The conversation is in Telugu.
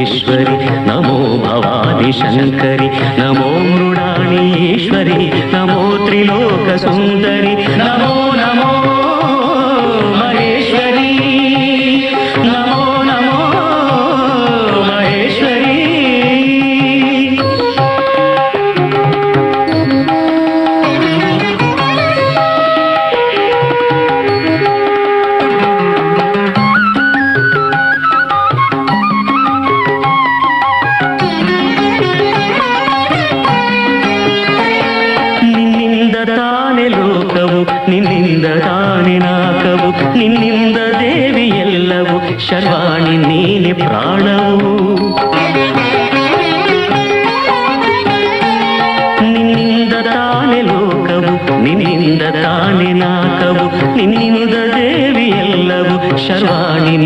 మహేశ్వరి నమో భవాని శంకరి నమో మృడాణి నమో త్రిలోక సుందరి ತಾನೆ ಲೋಕವು ನಿನ್ನಿಂದ ತಾನೆ ನಾಕವು ನಿನ್ನಿಂದ ದೇವಿ ಎಲ್ಲವು ಶರ್ವಾಣಿ ನೀನೆ ಪ್ರಾಣವು ನಿನ್ನಿಂದ ತಾನೆ ಲೋಕವು ನಿನ್ನಿಂದ ತಾನೆ ನಾಕವು ನಿನ್ನಿಂದ ದೇವಿ ಎಲ್ಲವು ಶರ್ವಾಣಿ